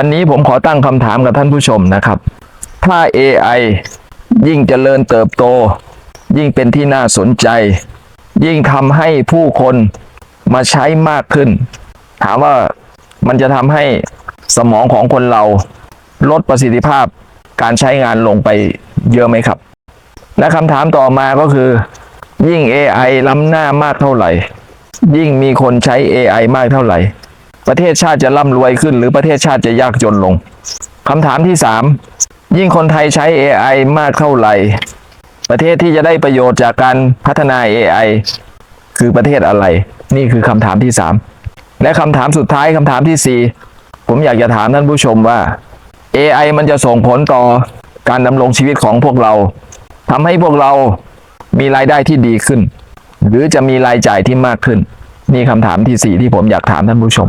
วันนี้ผมขอตั้งคำถามกับท่านผู้ชมนะครับ ถ้า AI ยิ่งเจริญเติบโต ยิ่งเป็นที่น่าสนใจ ยิ่งทำให้ผู้คนมาใช้มากขึ้น ถามว่ามันจะทำให้สมองของคนเราลดประสิทธิภาพการใช้งานลงไปเยอะไหมครับ และคำถามต่อมาก็คือ ยิ่ง AI ล้ำหน้ามากเท่าไหร่ ยิ่งมีคนใช้ AI มากเท่าไหร่ ประเทศชาติจะร่ำรวยขึ้น หรือประเทศชาติจะยากจนลงคำถามที่สามยิ่งคนไทยใช้ AI มากเท่าไหร่ ประเทศที่จะได้ประโยชน์จากการพัฒนา AI คือประเทศอะไร นี่คือคำถามที่สามและคำถามสุดท้ายคำถามที่สี่ผมอยากจะถามท่านผู้ชมว่า AI มันจะส่งผลต่อการดำรงชีวิตของพวกเราทำให้พวกเรามีรายได้ที่ดีขึ้น หรือจะมีรายจ่ายที่มากขึ้น นี่คำถามที่สี่ที่ผมอยากถามท่านผู้ชม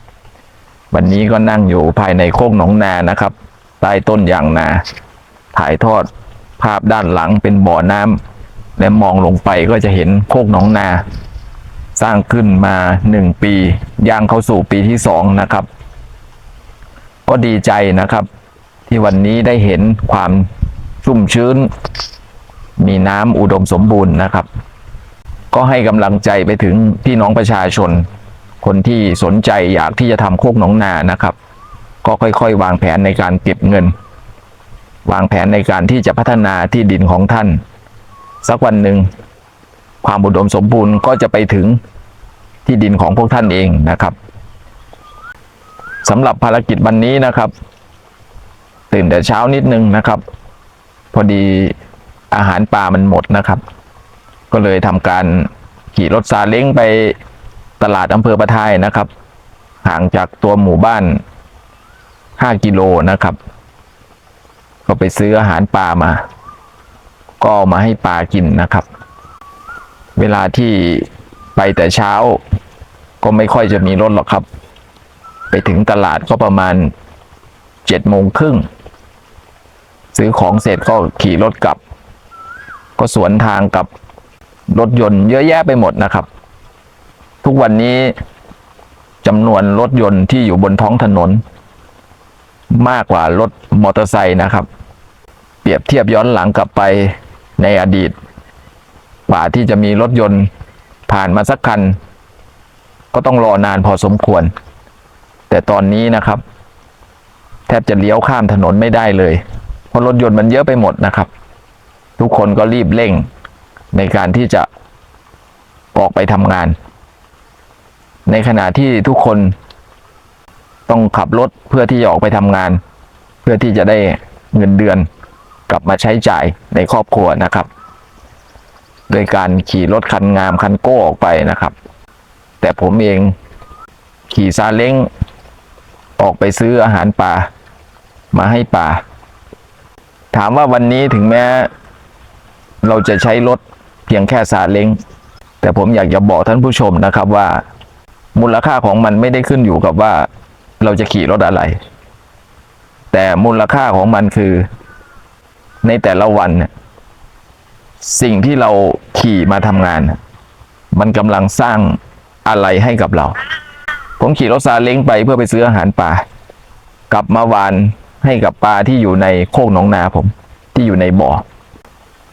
วันนี้ก็นั่งอยู่ภายในโคกหนองนานะครับ ใต้ต้นยางนา ถ่ายทอดภาพด้านหลังเป็นบ่อน้ำและมองลงไปก็จะเห็นโคกหนองนา สร้างขึ้นมาหนึ่งปีย่างเข้าสู่ปีที่สองนะครับ ก็ดีใจนะครับ ที่วันนี้ได้เห็นความชุ่มชื้น มีน้ำอุดมสมบูรณ์นะครับ ก็ให้กำลังใจไปถึงพี่น้องประชาชน คนที่สนใจอยากที่จะทำโคกหนองนานะครับ ก็ค่อยๆ วางแผนในการเก็บเงิน วางแผนในการที่จะพัฒนาที่ดินของท่าน สักวันหนึ่งความอุดมสมบูรณ์ก็จะไปถึงที่ดินของพวกท่านเองนะครับสำหรับภารกิจวันนี้นะครับ ตื่นแต่เช้านิดนึงนะครับ พอดีอาหารปลามันหมดนะครับ ก็เลยทำการขี่รถซาเล้งไป ตลาดอำเภอประทายนะครับ ห่างจากตัวหมู่บ้าน 5 กิโลนะครับ ก็ไปซื้ออาหารปลามา ก็มาให้ปลากินนะครับ เวลาที่ไปแต่เช้า ก็ไม่ค่อยจะมีรถหรอกครับ ไปถึงตลาดก็ประมาณเจ็ดโมงครึ่งซื้อของเสร็จก็ขี่รถกลับ ก็สวนทางกับรถยนต์เยอะแยะไปหมดนะครับ ทุกวันนี้จำนวนรถยนต์ที่อยู่บนท้องถนน มากกว่ารถมอเตอร์ไซค์นะครับ เปรียบเทียบย้อนหลังกลับไปในอดีตกว่าที่จะมีรถยนต์ผ่านมาสักคัน ก็ต้องรอนานพอสมควร แต่ตอนนี้นะครับ แทบจะเลี้ยวข้ามถนนไม่ได้เลย เพราะรถยนต์มันเยอะไปหมดนะครับ ทุกคนก็รีบเร่งในการที่จะออกไปทำงาน ในขณะที่ทุกคนต้องขับรถเพื่อที่จะออกไปทำงาน เพื่อที่จะได้เงินเดือนกลับมาใช้จ่ายในครอบครัวนะครับ โดยการขี่รถคันงามคันโก้ออกไปนะครับ แต่ผมเองขี่ซาเล้งออกไปซื้ออาหารป่ามาให้ป่า ถามว่าวันนี้ถึงแม้ เราจะใช้รถเพียงแค่ซาเล้งแต่ผมอยากจะบอกท่านผู้ชมนะครับว่า มูลค่าของมันไม่ได้ขึ้นอยู่กับว่าเราจะขี่รถอะไร แต่มูลค่าของมันคือ ในแต่ละวัน สิ่งที่เราขี่มาทำงาน มันกำลังสร้างอะไรให้กับเรา ผมขี่รถซาเล้งไปเพื่อไปซื้ออาหารป่า กลับมาวานให้กับปลาที่อยู่ในโคกหนองนาผม ที่อยู่ในบ่อ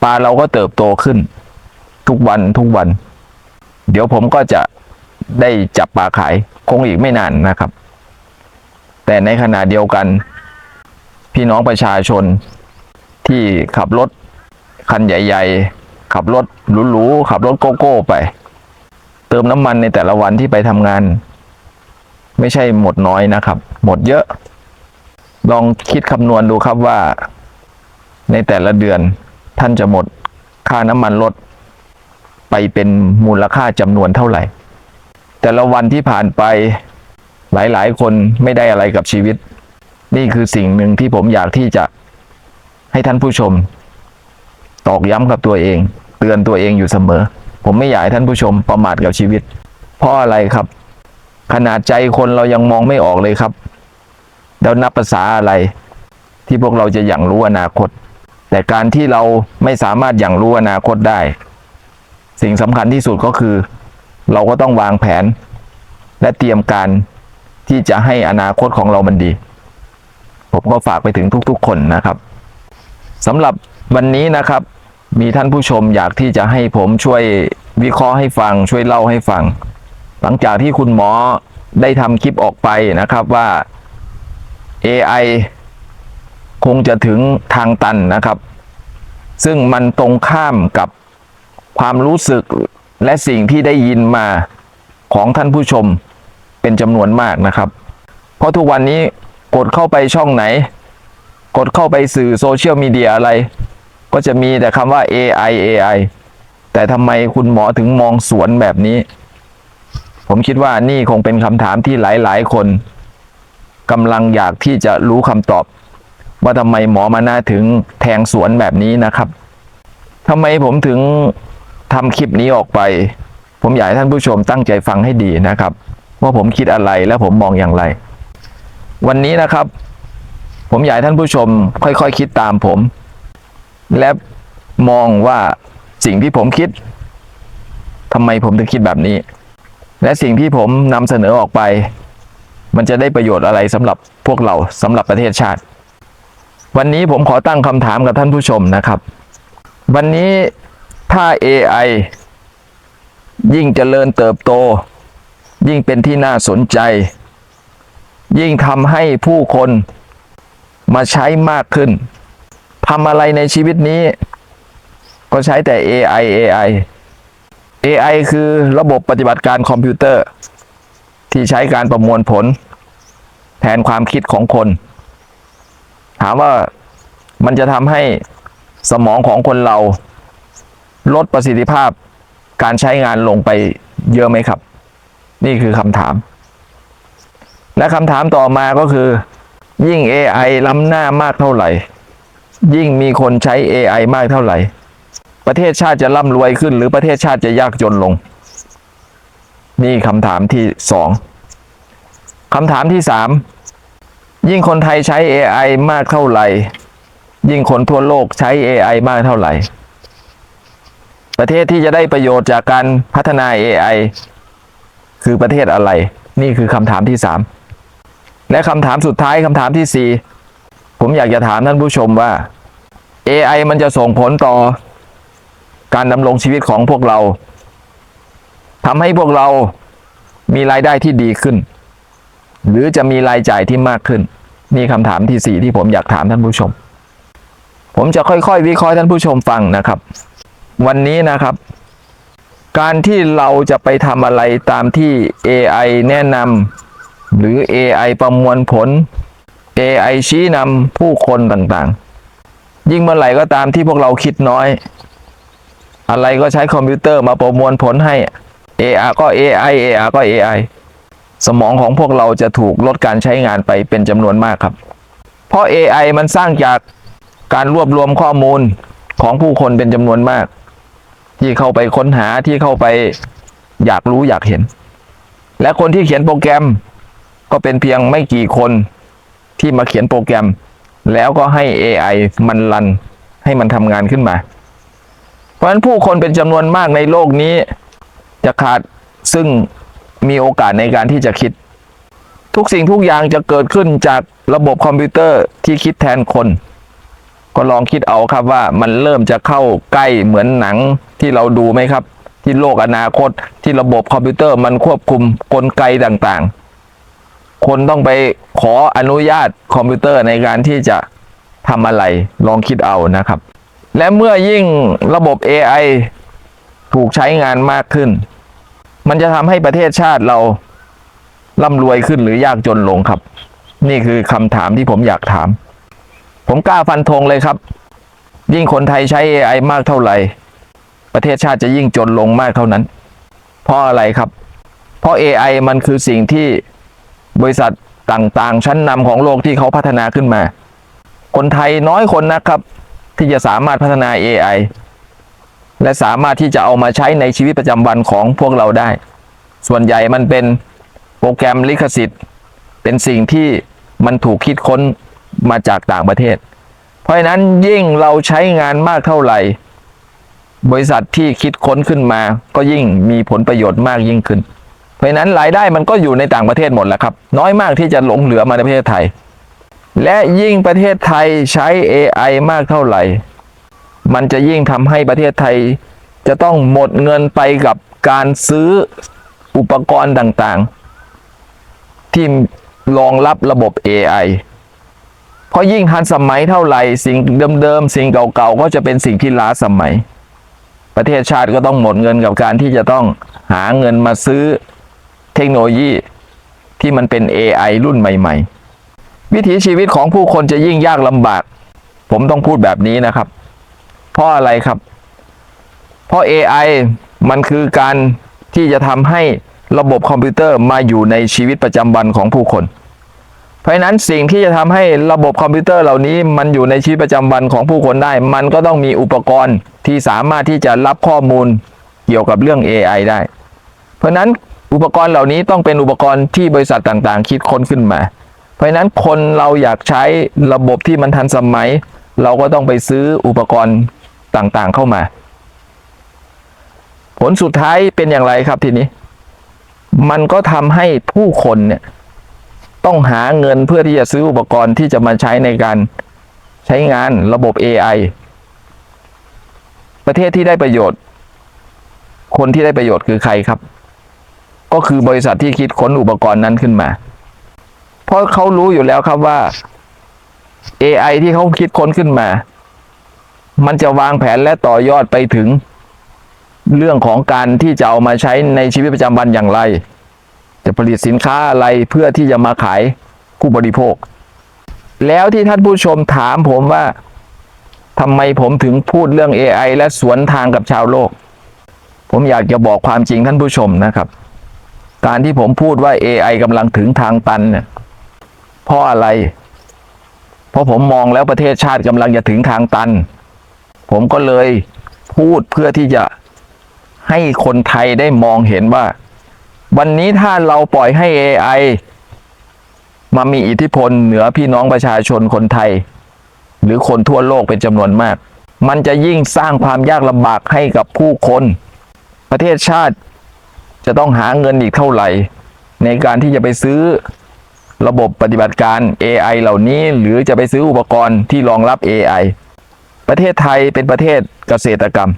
ปลาเราก็เติบโตขึ้น ทุกวันทุกวัน เดี๋ยวผมก็จะ ได้จับปลาขายคงอีกไม่นานนะครับ แต่ในขณะเดียวกัน พี่น้องประชาชนที่ขับรถคันใหญ่ ๆ ขับรถหรูๆขับรถโกโก้ไป เติมน้ำมันในแต่ละวันที่ไปทำงาน ไม่ใช่หมดน้อยนะครับ หมดเยอะ ลองคิดคำนวณดูครับว่า ในแต่ละเดือนท่านจะหมดค่าน้ำมันรถไปเป็นมูลค่าจำนวนเท่าไหร่ แต่ละวันที่ผ่านไปหลายๆ คนไม่ได้อะไรกับชีวิต นี่คือสิ่งหนึ่งที่ผมอยากที่จะให้ท่านผู้ชม ตอกย้ำกับตัวเอง เตือนตัวเองอยู่เสมอ ผมไม่อยากให้ท่านผู้ชมประมาทกับชีวิต เพราะอะไรครับ ขนาดใจคนเรายังมองไม่ออกเลยครับแล้วนับภาษาอะไร ที่พวกเราจะอย่างรู้อนาคต แต่การที่เราไม่สามารถอย่างรู้อนาคตได้ สิ่งสำคัญที่สุดก็คือ เราก็ต้องวางแผน และเตรียมการที่จะให้อนาคตของเรามันดี ผมก็ฝากไปถึงทุกๆ คนนะครับสำหรับวันนี้นะครับ มีท่านผู้ชมอยากที่จะให้ผมช่วยวิเคราะห์ให้ฟัง ช่วยเล่าให้ฟัง หลังจากที่คุณหมอได้ทำคลิปออกไปนะครับว่า AI คงจะถึงทางตันนะครับ ซึ่งมันตรงข้ามกับความรู้สึก และสิ่งที่ได้ยินมาของท่านผู้ชมเป็นจำนวนมากนะครับ เพราะทุกวันนี้กดเข้าไปช่องไหน กดเข้าไปสื่อโซเชียลมีเดียอะไร ก็จะมีแต่คำว่า AI AI แต่ทำไมคุณหมอถึงมองสวนแบบนี้ ผมคิดว่านี่คงเป็นคำถามที่หลายๆ คนกำลังอยากที่จะรู้คำตอบ ว่าทำไมหมอมาหน้าถึงแทงสวนแบบนี้นะครับทำไมผมถึง ทำคลิปนี้ออกไป ผมอยากให้ท่านผู้ชมตั้งใจฟังให้ดีนะครับ ว่าผมคิดอะไรและผมมองอย่างไร วันนี้นะครับ ผมอยากให้ท่านผู้ชมค่อยๆคคิดตามผม และมองว่าสิ่งที่ผมคิดทำไมผมถึงคิดแบบนี้ และสิ่งที่ผมนำเสนอออกไป มันจะได้ประโยชน์อะไรสำหรับพวกเราสำหรับประเทศชาติ วันนี้ผมขอตั้งคำถามกับท่านผู้ชมนะครับ วันนี้ ถ้า AI ยิ่งเจริญเติบโต ยิ่งเป็นที่น่าสนใจ ยิ่งทำให้ผู้คนมาใช้มากขึ้นทำอะไรในชีวิตนี้ ก็ใช้แต่ AI AI AI คือระบบปฏิบัติการคอมพิวเตอร์ ที่ใช้การประมวลผล แทนความคิดของคน ถามว่ามันจะทำให้สมองของคนเรา ลดประสิทธิภาพการใช้งานลงไปเยอะไหมครับ นี่คือคำถาม และคำถามต่อมาก็คือ ยิ่ง AI ล้ำหน้ามากเท่าไหร่ ยิ่งมีคนใช้ AI มากเท่าไหร่ ประเทศชาติจะร่ำรวยขึ้น หรือประเทศชาติจะยากจนลง นี่คำถามที่สองคำถามที่สามยิ่งคนไทยใช้ AI มากเท่าไหร่ ยิ่งคนทั่วโลกใช้ AI มากเท่าไหร่ ประเทศที่จะได้ประโยชน์จากการพัฒนา AI คือประเทศอะไร นี่คือคำถามที่สามและคำถามสุดท้ายคำถามที่สี่ผมอยากจะถามท่านผู้ชมว่า AI มันจะส่งผลต่อการดำรงชีวิตของพวกเราทำให้พวกเรามีรายได้ที่ดีขึ้น หรือจะมีรายจ่ายที่มากขึ้น นี่คำถามที่สี่ที่ผมอยากถามท่านผู้ชม ผมจะค่อยๆ วิเคราะห์ท่านผู้ชมฟังนะครับ วันนี้นะครับ การที่เราจะไปทำอะไรตามที่ AI แนะนำหรือ AI ประมวลผล AI ชี้นำผู้คนต่างๆ ยิ่งเมื่อไหร่ก็ตามที่พวกเราคิดน้อย อะไรก็ใช้คอมพิวเตอร์มาประมวลผลให้ AR ก็ AI AR ก็ AI สมองของพวกเราจะถูกลดการใช้งานไปเป็นจำนวนมากครับ เพราะ AI มันสร้างจากการรวบรวมข้อมูลของผู้คนเป็นจำนวนมาก ที่เข้าไปค้นหาที่เข้าไปอยากรู้อยากเห็น และคนที่เขียนโปรแกรมก็เป็นเพียงไม่กี่คนที่มาเขียนโปรแกรม แล้วก็ให้ AI มันรัน ให้มันทำงานขึ้นมา เพราะฉะนั้นผู้คนเป็นจำนวนมากในโลกนี้ จะขาดซึ่งมีโอกาสในการที่จะคิด ทุกสิ่งทุกอย่างจะเกิดขึ้นจากระบบคอมพิวเตอร์ที่คิดแทนคน ก็ลองคิดเอาครับว่ามันเริ่มจะเข้าใกล้เหมือนหนังที่เราดูไหมครับ ที่โลกอนาคตที่ระบบคอมพิวเตอร์มันควบคุมกลไกต่างๆ คนต้องไปขออนุญาตคอมพิวเตอร์ในการที่จะทำอะไรลองคิดเอานะครับ และเมื่อยิ่งระบบ AI ถูกใช้งานมากขึ้น มันจะทำให้ประเทศชาติเราร่ำรวยขึ้นหรือยากจนลงครับ นี่คือคำถามที่ผมอยากถาม ผมกล้าฟันธงเลยครับ ยิ่งคนไทยใช้ AI มากเท่าไหร่ ประเทศชาติจะยิ่งจนลงมากเท่านั้น เพราะอะไรครับ เพราะ AI มันคือสิ่งที่บริษัทต่างๆ ชั้นนำของโลกที่เขาพัฒนาขึ้นมา คนไทยน้อยคนนะครับ ที่จะสามารถพัฒนา AI และสามารถที่จะเอามาใช้ในชีวิตประจำวันของพวกเราได้ ส่วนใหญ่มันเป็นโปรแกรมลิขสิทธิ์ เป็นสิ่งที่มันถูกคิดค้น มาจากต่างประเทศ เพราะฉะนั้นยิ่งเราใช้งานมากเท่าไหร่ บริษัทที่คิดค้นขึ้นมาก็ยิ่งมีผลประโยชน์มากยิ่งขึ้น เพราะนั้นรายได้มันก็อยู่ในต่างประเทศหมดแหล้วครับ น้อยมากที่จะหลงเหลือมาในประเทศไทย และยิ่งประเทศไทยใช้ AI มากเท่าไหร่ มันจะยิ่งทำให้ประเทศไทย จะต้องหมดเงินไปกับการซื้ออุปกรณ์ต่างๆ ที่รองรับระบบ AI เพราะยิ่งทันสมัยเท่าไหร่สิ่งเดิมๆสิ่งเก่าๆก็จะเป็นสิ่งที่ล้าสมัย ประเทศชาติก็ต้องหมดเงินกับการที่จะต้องหาเงินมาซื้อเทคโนโลยีที่มันเป็น AI รุ่นใหม่ ๆ วิถีชีวิตของผู้คนจะยิ่งยากลำบาก ผมต้องพูดแบบนี้นะครับ เพราะอะไรครับ เพราะ AI มันคือการที่จะทำให้ระบบคอมพิวเตอร์มาอยู่ในชีวิตประจำวันของผู้คน เพราะฉะนั้นสิ่งที่จะทำให้ระบบคอมพิวเตอร์เหล่านี้มันอยู่ในชีวิตประจำวันของผู้คนได้ มันก็ต้องมีอุปกรณ์ที่สามารถที่จะรับข้อมูลเกี่ยวกับเรื่อง AI ได้ เพราะฉะนั้นอุปกรณ์เหล่านี้ต้องเป็นอุปกรณ์ที่บริษัทต่างๆ คิดค้นขึ้นมา เพราะฉะนั้นคนเราอยากใช้ระบบที่มันทันสมัย เราก็ต้องไปซื้ออุปกรณ์ต่างๆเข้ามา ผลสุดท้ายเป็นอย่างไรครับทีนี้ มันก็ทำให้ผู้คนเนี่ย ต้องหาเงินเพื่อที่จะซื้ออุปกรณ์ที่จะมาใช้ในการใช้งานระบบ AI ประเทศที่ได้ประโยชน์ คนที่ได้ประโยชน์คือใครครับ ก็คือบริษัทที่คิดค้นอุปกรณ์นั้นขึ้นมา เพราะเขารู้อยู่แล้วครับว่า AI ที่เขาคิดค้นขึ้นมา มันจะวางแผนและต่อยอดไปถึง เรื่องของการที่จะเอามาใช้ในชีวิตประจำวันอย่างไร จะผลิตสินค้าอะไรเพื่อที่จะมาขายผู้บริโภค แล้วที่ท่านผู้ชมถามผมว่าทำไมผมถึงพูดเรื่อง AI และสวนทางกับชาวโลก ผมอยากจะบอกความจริงท่านผู้ชมนะครับ การที่ผมพูดว่า AI กำลังถึงทางตันเนี่ยเพราะอะไร เพราะผมมองแล้วประเทศชาติกำลังจะถึงทางตัน ผมก็เลยพูดเพื่อที่จะให้คนไทยได้มองเห็นว่า วันนี้ถ้าเราปล่อยให้ AI มามีอิทธิพลเหนือพี่น้องประชาชนคนไทย หรือคนทั่วโลกเป็นจำนวนมาก มันจะยิ่งสร้างความยากลำบากให้กับผู้คน ประเทศชาติจะต้องหาเงินอีกเท่าไหร่ ในการที่จะไปซื้อระบบปฏิบัติการ AI เหล่านี้หรือจะไปซื้ออุปกรณ์ที่รองรับ AI ประเทศไทยเป็นประเทศเกษตรกรรม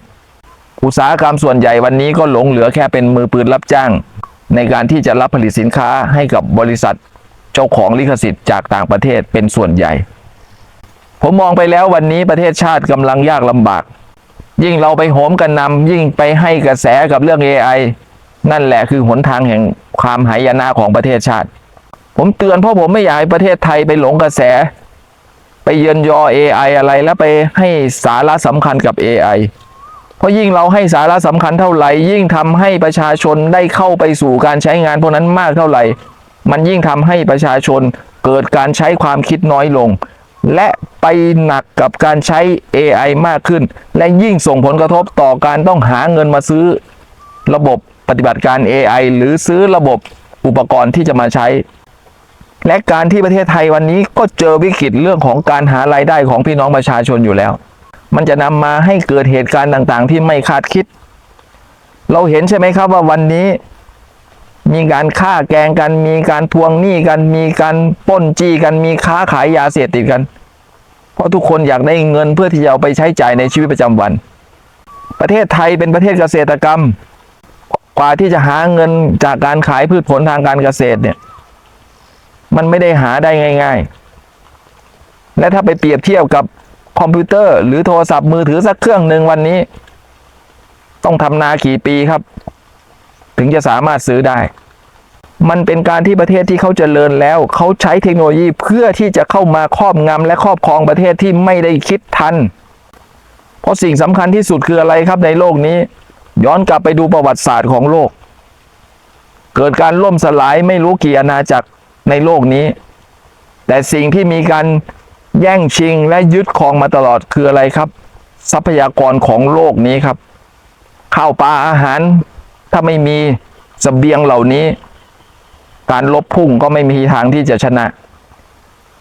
อุตสาหกรรมส่วนใหญ่วันนี้ก็หลงเหลือแค่เป็นมือปืนรับจ้าง ในการที่จะรับผลิตสินค้าให้กับบริษัทเจ้าของลิขสิทธิ์จากต่างประเทศเป็นส่วนใหญ่ ผมมองไปแล้ววันนี้ประเทศชาติกำลังยากลำบาก ยิ่งเราไปโหมกันนำยิ่งไปให้กระแสกับเรื่อง AI นั่นแหละคือหนทางแห่งความหายนะของประเทศชาติ ผมเตือนเพราะผมไม่อยากให้ประเทศไทยไปหลงกระแส ไปเยินยอ AI อะไรแล้วไปให้สาระสำคัญกับ AI เพราะยิ่งเราให้สาระสำคัญเท่าไหร่ ยิ่งทำให้ประชาชนได้เข้าไปสู่การใช้งานพวกนั้นมากเท่าไหร่ มันยิ่งทำให้ประชาชนเกิดการใช้ความคิดน้อยลง และไปหนักกับการใช้ AI มากขึ้น และยิ่งส่งผลกระทบต่อการต้องหาเงินมาซื้อระบบปฏิบัติการ AI หรือซื้อระบบอุปกรณ์ที่จะมาใช้ และการที่ประเทศไทยวันนี้ก็เจอวิกฤตเรื่องของการหารายได้ของพี่น้องประชาชนอยู่แล้ว มันจะนำมาให้เกิดเหตุการณ์ต่างๆ ที่ไม่คาดคิด เราเห็นใช่ไหมครับว่าวันนี้ มีการฆ่าแกงกัน มีการทวงหนี้กัน มีการป้นจี้กัน มีค้าขายยาเสพติดกัน เพราะทุกคนอยากได้เงินเพื่อที่จะเอาไปใช้จ่ายในชีวิตประจำวัน ประเทศไทยเป็นประเทศเกษตรกรรม กว่าที่จะหาเงินจากการขายพืชผลทางการเกษตรเนี่ย มันไม่ได้หาได้ง่าย ๆ และถ้าไปเปรียบเทียบกับ คอมพิวเตอร์หรือโทรศัพท์มือถือสักเครื่องหนึ่งวันนี้ ต้องทำนากี่ปีครับ ถึงจะสามารถซื้อได้ มันเป็นการที่ประเทศที่เขาเจริญแล้ว เขาใช้เทคโนโลยีเพื่อที่จะเข้ามาครอบงำและครอบครองประเทศที่ไม่ได้คิดทัน เพราะสิ่งสำคัญที่สุดคืออะไรครับในโลกนี้ ย้อนกลับไปดูประวัติศาสตร์ของโลก เกิดการล่มสลายไม่รู้กี่อาณาจักรในโลกนี้ แต่สิ่งที่มีการ แย่งชิงและยึดครองมาตลอดคืออะไรครับ ทรัพยากรของโลกนี้ครับ ข้าวปลาอาหาร ถ้าไม่มีสเสบียงเหล่านี้ การลบพุ่งก็ไม่มีทางที่จะชนะ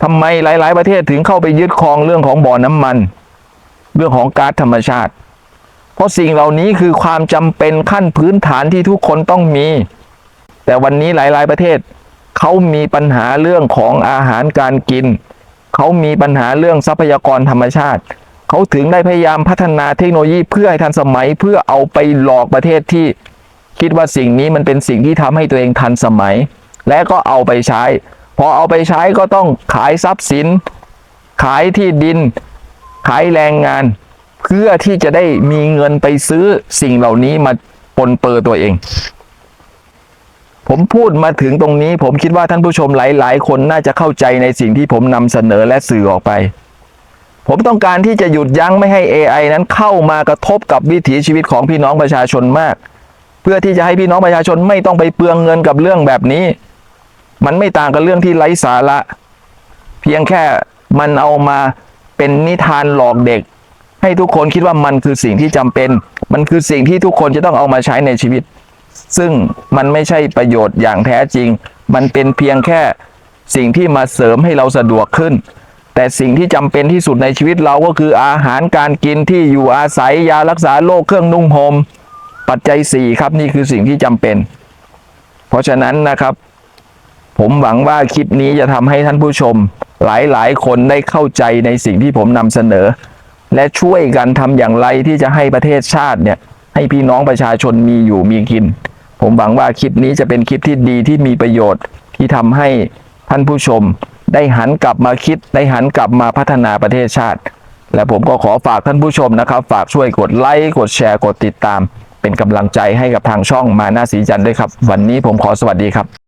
ทำไมหลาย ๆ ประเทศถึงเข้าไปยึดครองเรื่องของบ่อน้ำมัน เรื่องของก๊าซธรรมชาติ เพราะสิ่งเหล่านี้คือความจำเป็นขั้นพื้นฐานที่ทุกคนต้องมี แต่วันนี้หลาย ๆ ประเทศเขามีปัญหาเรื่องของอาหารการกิน เขามีปัญหาเรื่องทรัพยากรธรรมชาติ เขาถึงได้พยายามพัฒนาเทคโนโลยีเพื่อให้ทันสมัยเพื่อเอาไปหลอกประเทศที่ คิดว่าสิ่งนี้มันเป็นสิ่งที่ทำให้ตัวเองทันสมัย และก็เอาไปใช้ พอเอาไปใช้ก็ต้องขายทรัพย์สิน ขายที่ดิน ขายแรงงาน เพื่อที่จะได้มีเงินไปซื้อสิ่งเหล่านี้มาปนเปื้อตัวเอง ผมพูดมาถึงตรงนี้ ผมคิดว่าท่านผู้ชมหลาย ๆ คนน่าจะเข้าใจในสิ่งที่ผมนำเสนอและสื่อออกไป ผมต้องการที่จะหยุดยั้งไม่ให้ AI นั้นเข้ามากระทบกับวิถีชีวิตของพี่น้องประชาชนมาก เพื่อที่จะให้พี่น้องประชาชนไม่ต้องไปเปลืองเงินกับเรื่องแบบนี้ มันไม่ต่างกับเรื่องที่ไร้สาระ เพียงแค่มันเอามาเป็นนิทานหลอกเด็ก ให้ทุกคนคิดว่ามันคือสิ่งที่จำเป็น มันคือสิ่งที่ทุกคนจะต้องเอามาใช้ในชีวิต ซึ่งมันไม่ใช่ประโยชน์อย่างแท้จริง มันเป็นเพียงแค่สิ่งที่มาเสริมให้เราสะดวกขึ้น แต่สิ่งที่จำเป็นที่สุดในชีวิตเราก็คืออาหารการกินที่อยู่อาศัยยารักษาโรคเครื่องนุ่งห่มปัจจัยสี่ครับนี่คือสิ่งที่จำเป็น เพราะฉะนั้นนะครับ ผมหวังว่าคลิปนี้จะทำให้ท่านผู้ชม หลายๆ คนได้เข้าใจในสิ่งที่ผมนำเสนอ และช่วยกันทำอย่างไรที่จะให้ประเทศชาติเนี่ย ให้พี่น้องประชาชนมีอยู่มีกิน ผมหวังว่าคลิปนี้จะเป็นคลิปที่ดีที่มีประโยชน์ที่ทำให้ท่านผู้ชม ได้หันกลับมาคิดได้หันกลับมาพัฒนาประเทศชาติ และผมก็ขอฝากท่านผู้ชมนะครับ ฝากช่วยกดไลค์กดแชร์กดติดตาม เป็นกำลังใจให้กับทางช่องมาหน้าสีจันทร์ด้วยครับ วันนี้ผมขอสวัสดีครับ